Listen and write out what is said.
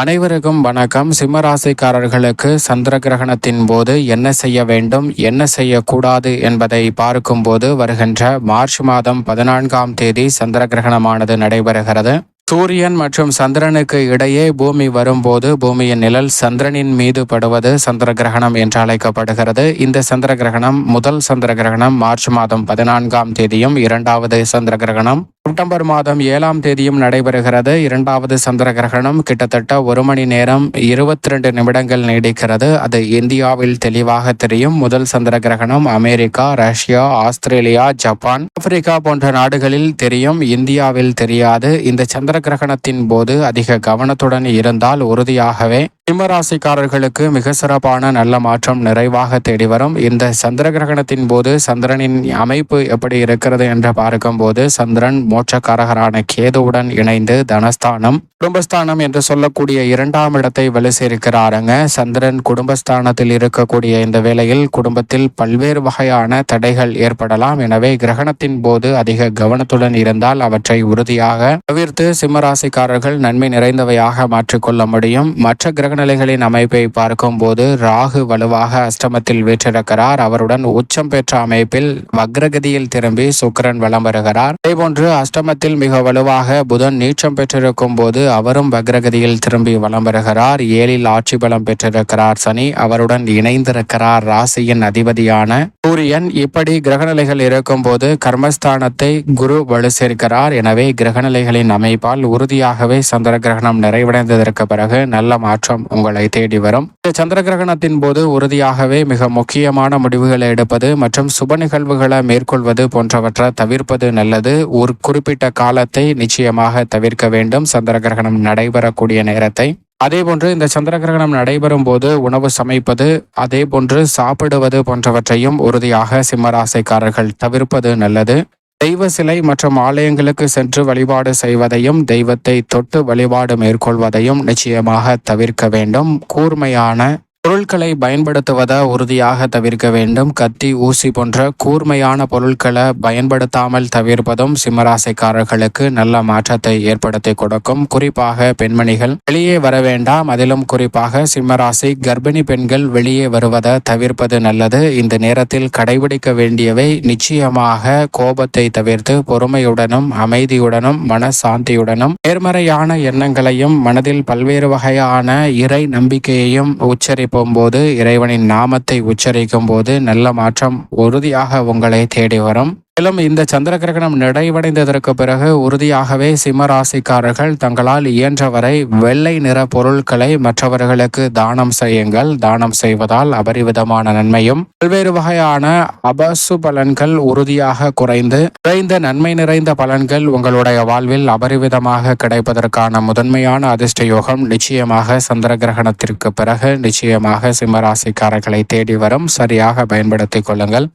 அனைவருக்கும் வணக்கம். சிம்மராசிக்காரர்களுக்கு சந்திர கிரகணத்தின் போது என்ன செய்ய வேண்டும் என்ன செய்யக்கூடாது என்பதை பார்க்கும்போது வருகின்ற மார்ச் மாதம் பதினான்காம் தேதி சந்திர கிரகணமானது நடைபெறுகிறது. சூரியன் மற்றும் சந்திரனுக்கு இடையே பூமி வரும்போது பூமியின் நிழல் சந்திரனின் மீது படுவது சந்திர கிரகணம் என்று அழைக்கப்படுகிறது. இந்த சந்திர கிரகணம் முதல் சந்திர கிரகணம் மார்ச் மாதம் பதினான்காம் தேதியும் இரண்டாவது சந்திர கிரகணம் செப்டம்பர் மாதம் ஏழாம் தேதியும் நடைபெறுகிறது. இரண்டாவது சந்திர கிரகணம் கிட்டத்தட்ட ஒரு மணி நேரம் இருபத்தி ரெண்டு நிமிடங்கள் நீடிக்கிறது. அது இந்தியாவில் தெளிவாக தெரியும். முதல் சந்திர கிரகணம் America Russia Australia Japan Africa போன்ற நாடுகளில் தெரியும். இந்தியாவில் தெரியாது. இந்த சந்திர கிரகணத்தின் போது அதிக கவனத்துடன் இருந்தால் உறுதியாகவே சிம்மராசிக்காரர்களுக்கு மிக சிறப்பான நல்ல மாற்றம் நிறைவாக தேடி வரும். இந்த சந்திர கிரகணத்தின் போது சந்திரனின் அமைப்பு எப்படி இருக்கிறது என்று பார்க்கும்போது சந்திரன் மோட்சக்காரகரான கேதுவுடன் இணைந்து தனஸ்தானம் குடும்பஸ்தானம் என்று சொல்லக்கூடிய இரண்டாம் இடத்தை வலுசேர்க்கிறாருங்க சந்திரன் குடும்பஸ்தானத்தில் இருக்கக்கூடிய இந்த வேளையில் குடும்பத்தில் பல்வேறு வகையான தடைகள் ஏற்படலாம். எனவே கிரகணத்தின் போது அதிக கவனத்துடன் இருந்தால் அவற்றை உறுதியாக தவிர்த்து சிம்மராசிக்காரர்கள் நன்மை நிறைந்தவையாக மாற்றிக்கொள்ள முடியும். மற்ற கிரகநிலைகளின் அமைப்பை பார்க்கும்போது ராகு வலுவாக அஷ்டமத்தில் வீற்றிருக்கிறார். அவருடன் உச்சம் பெற்ற அமைப்பில் வக்ரகதியில் திரும்பி சுக்கிரன் வலம் வருகிறார். அதேபோன்று அஷ்டமத்தில் மிக வலுவாக புதன் நீச்சம் பெற்றிருக்கும் போது அவரும் வக்ரகதியில் திரும்பி வலம் வருகிறார். ஏழில் ஆட்சி பலம் பெற்றிருக்கிறார் சனி. அவருடன் இணைந்திருக்கிறார் ராசியின் அதிபதியான சூரியன். இப்படி கிரகநிலைகள் இருக்கும் போது கர்மஸ்தானத்தை குரு வலு சேர்க்கிறார். எனவே கிரகநிலைகளின் அமைப்பால் உறுதியாகவே சந்திர கிரகணம் நிறைவடைந்ததற்கு பிறகு நல்ல மாற்றம் உங்களை தேடி வரும். இந்த சந்திர கிரகணத்தின் போது உறுதியாகவே மிக முக்கியமான முடிவுகளை எடுப்பது மற்றும் சுப நிகழ்வுகளை மேற்கொள்வது போன்றவற்றை தவிர்ப்பது நல்லது. ஒரு குறிப்பிட்ட காலத்தை நிச்சயமாக தவிர்க்க வேண்டும். சந்திர கிரகணம் நடைபெறக்கூடிய நேரத்தை. அதே போன்று இந்த சந்திர கிரகணம் நடைபெறும் போது உணவு சமைப்பது அதே போன்று சாப்பிடுவது போன்றவற்றையும் உறுதியாக சிம்மராசைக்காரர்கள் தவிர்ப்பது நல்லது. தெய்வ சிலை மற்றும் ஆலயங்களுக்கு சென்று வழிபாடு செய்வதையும் தெய்வத்தை தொட்டு வழிபாடு மேற்கொள்வதையும் நிச்சயமாக தவிர்க்க வேண்டும். கூர்மையான பொருட்களை பயன்படுத்துவதை உறுதியாக தவிர்க்க வேண்டும். கத்தி ஊசி போன்ற கூர்மையான பொருட்களை பயன்படுத்தாமல் தவிர்ப்பதும் சிம்மராசிக்காரர்களுக்கு நல்ல மாற்றத்தை ஏற்படுத்தி கொடுக்கும். குறிப்பாக பெண்மணிகள் வெளியே வர வேண்டாம். அதிலும் குறிப்பாக சிம்மராசி கர்ப்பிணி பெண்கள் வெளியே வருவதை தவிர்ப்பது நல்லது. இந்த நேரத்தில் கடைபிடிக்க வேண்டியவை நிச்சயமாக கோபத்தை தவிர்த்து பொறுமையுடனும் அமைதியுடனும் மனசாந்தியுடனும் நேர்மறையான எண்ணங்களையும் மனதில் பல்வேறு வகையான இறை நம்பிக்கையையும் உச்சரி போது இறைவனின் நாமத்தை உச்சரிக்கும் போது நல்ல மாற்றம் உறுதியாக உங்களை தேடி வரும். மேலும் இந்த சந்திர கிரகணம் நிறைவடைந்ததற்கு பிறகு உறுதியாகவே சிம்மராசிக்காரர்கள் தங்களால் இயன்றவரை வெள்ளை நிற பொருட்களை மற்றவர்களுக்கு தானம் செய்யுங்கள். தானம் செய்வதால் அபரிவிதமான நன்மையும் பல்வேறு வகையான அபசு பலன்கள் உறுதியாக குறைந்து குறைந்த நன்மை நிறைந்த பலன்கள் உங்களுடைய வாழ்வில் அபரிவிதமாக கிடைப்பதற்கான முதன்மையான அதிர்ஷ்ட யோகம் நிச்சயமாக சந்திர கிரகணத்திற்கு பிறகு நிச்சயமாக சிம்மராசிக்காரர்களை தேடி வரும். சரியாக பயன்படுத்திக் கொள்ளுங்கள்.